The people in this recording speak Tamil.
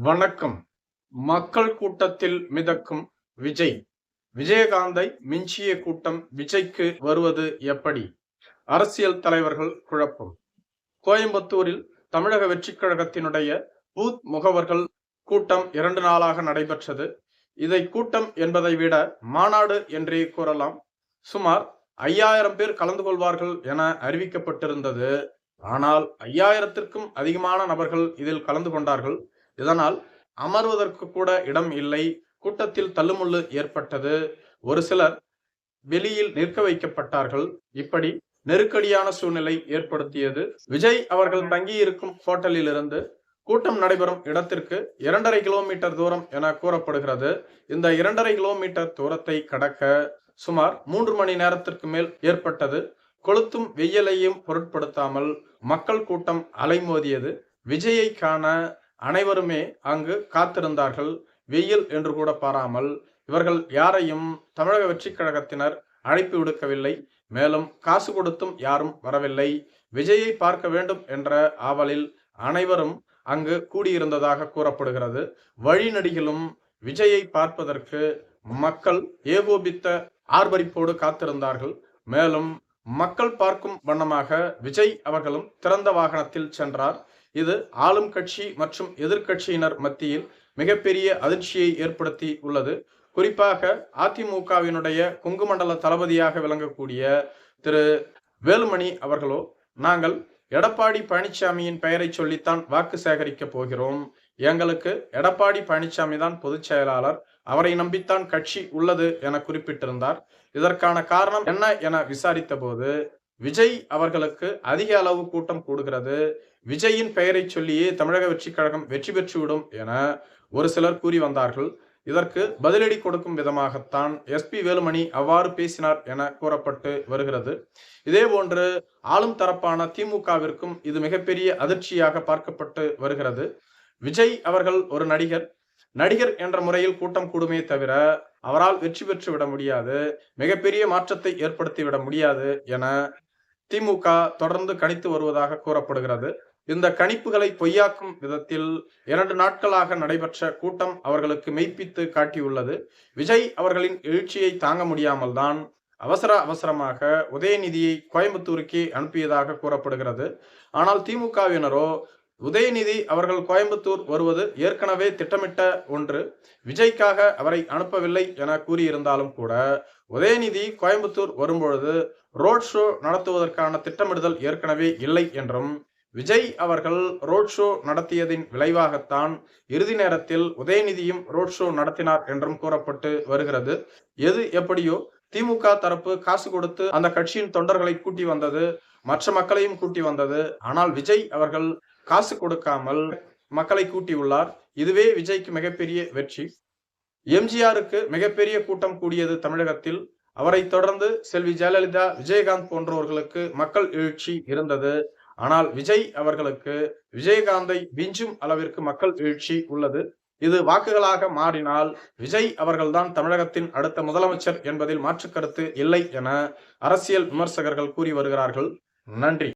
வணக்கம். மக்கள் கூட்டத்தில் மிதக்கும் விஜய். விஜயகாந்தை மிஞ்சிய கூட்டம் விஜய்க்கு வருவது எப்படி? அரசியல் தலைவர்கள் குழப்பம். கோயம்புத்தூரில் தமிழக வெற்றிக் கழகத்தினுடைய பூத் முகவர்கள் கூட்டம் இரண்டு நாளாக நடைபெற்றது. இதை கூட்டம் என்பதை விட மாநாடு என்றே கூறலாம். சுமார் ஐயாயிரம் பேர் கலந்து கொள்வார்கள் என அறிவிக்கப்பட்டிருந்தது. ஆனால் ஐயாயிரத்திற்கும் அதிகமான நபர்கள் இதில் கலந்து கொண்டார்கள். இதனால் அமர்வதற்கு கூட இடம் இல்லை. கூட்டத்தில் தள்ளுமுள்ளு ஏற்பட்டது. ஒரு சிலர் வெளியில் நிற்க வைக்கப்பட்டார்கள். இப்படி நெருக்கடியான சூழ்நிலை ஏற்படுத்தியது. விஜய் அவர்கள் தங்கியிருக்கும் ஹோட்டலில் இருந்து கூட்டம் நடைபெறும் இடத்திற்கு இரண்டரை கிலோமீட்டர் தூரம் என கூறப்படுகிறது. இந்த இரண்டரை கிலோமீட்டர் தூரத்தை கடக்க சுமார் மூன்று மணி நேரத்திற்கு மேல் ஏற்பட்டது. கொளுத்தும் வெயிலையும் பொருட்படுத்தாமல் மக்கள் கூட்டம் அலைமோதியது. விஜயை காண அனைவருமே அங்கு காத்திருந்தார்கள். வெயில் என்று கூட பாராமல் இவர்கள் யாரையும் தமிழக வெற்றி கழகத்தினர் அழைப்பு விடுக்கவில்லை. மேலும் காசு கொடுத்தும் யாரும் வரவில்லை. விஜயை பார்க்க வேண்டும் என்ற ஆவலில் அனைவரும் அங்கு கூடியிருந்ததாக கூறப்படுகிறது. வழிநடிகளும் விஜயை பார்ப்பதற்கு மக்கள் ஏகோபித்த ஆர்ப்பரிப்போடு காத்திருந்தார்கள். மேலும் மக்கள் பார்க்கும் வண்ணமாக விஜய் அவர்களும் திறந்த வாகனத்தில் சென்றார். இது ஆளும் கட்சி மற்றும் எதிர்கட்சியினர் மத்தியில் மிகப்பெரிய அதிர்ச்சியை ஏற்படுத்தி உள்ளது. குறிப்பாக அதிமுகவினுடைய குங்குமண்டல தளபதியாக விளங்கக்கூடிய திரு. வேலுமணி அவர்களோ நாங்கள் எடப்பாடி பழனிசாமியின் பெயரை சொல்லித்தான் வாக்கு சேகரிக்க போகிறோம். எங்களுக்கு எடப்பாடி பழனிசாமி தான் பொதுச் செயலாளர். அவரை நம்பித்தான் கட்சி உள்ளது என குறிப்பிட்டிருந்தார். இதற்கான காரணம் என்ன என விசாரித்த போது விஜய் அவர்களுக்கு அதிக அளவு கூட்டம் கூடுகிறது. விஜயின் பெயரை சொல்லியே தமிழக வெற்றி கழகம் வெற்றி பெற்றுவிடும் என ஒரு சிலர் கூறி வந்தார்கள். இதற்கு பதிலடி கொடுக்கும் விதமாகத்தான் எஸ்பி வேலுமணி அவ்வாறு பேசினார் என கூறப்பட்டு வருகிறது. இதே போன்று ஆளும் தரப்பான திமுகவிற்கும் இது மிகப்பெரிய அதிர்ச்சியாக பார்க்கப்பட்டு வருகிறது. விஜய் அவர்கள் ஒரு நடிகர். நடிகர் என்ற முறையில் கூட்டம் கூடுமே தவிர அவரால் வெற்றி பெற்று விட முடியாது. மிகப்பெரிய மாற்றத்தை ஏற்படுத்தி விட முடியாது என திமுக தொடர்ந்து கணித்து வருவதாக கூறப்படுகிறது. இந்த கணிப்புகளை பொய்யாக்கும் விதத்தில் இரண்டு நாட்களாக நடைபெற்ற கூட்டம் அவர்களுக்கு மெய்ப்பித்து காட்டியுள்ளது. விஜய் அவர்களின் எழுச்சியை தாங்க முடியாமல் தான் அவசர அவசரமாக உதயநிதியை கோயம்புத்தூருக்கே அனுப்பியதாக கூறப்படுகிறது. ஆனால் திமுகவினரோ உதயநிதி அவர்கள் கோயம்புத்தூர் வருவது ஏற்கனவே திட்டமிட்ட ஒன்று. விஜய்க்காக அவரை அனுப்பவில்லை என கூறியிருந்தாலும் கூட உதயநிதி கோயம்புத்தூர் வரும்பொழுது ரோட் ஷோ நடத்துவதற்கான திட்டமிடுதல் ஏற்கனவே இல்லை என்றும் விஜய் அவர்கள் ரோட் ஷோ நடத்தியதின் விளைவாகத்தான் இறுதி நேரத்தில் உதயநிதியும் ரோட் ஷோ நடத்தினார் என்றும் கூறப்பட்டு வருகிறது. எது எப்படியோ திமுக தரப்பு காசு கொடுத்து அந்த கட்சியின் தொண்டர்களை கூட்டி வந்தது மற்ற மக்களையும் கூட்டி வந்தது. ஆனால் விஜய் அவர்கள் காசு கொடுக்காமல் மக்களை கூட்டியுள்ளார். இதுவே விஜய்க்கு மிகப்பெரிய வெற்றி. எம்ஜிஆருக்கு மிகப்பெரிய கூட்டம் கூடியது தமிழகத்தில். அவரை தொடர்ந்து செல்வி ஜெயலலிதா விஜயகாந்த் போன்றவர்களுக்கு மக்கள் எழுச்சி இருந்தது. ஆனால் விஜய் அவர்களுக்கு விஜயகாந்தை விஞ்சும் அளவிற்கு மக்கள் எழுச்சி உள்ளது. இது வாக்குகளாக மாறினால் விஜய் அவர்கள்தான் தமிழகத்தின் அடுத்த முதலமைச்சர் என்பதில் மாற்று கருத்து இல்லை என அரசியல் விமர்சகர்கள் கூறி வருகிறார்கள். நன்றி.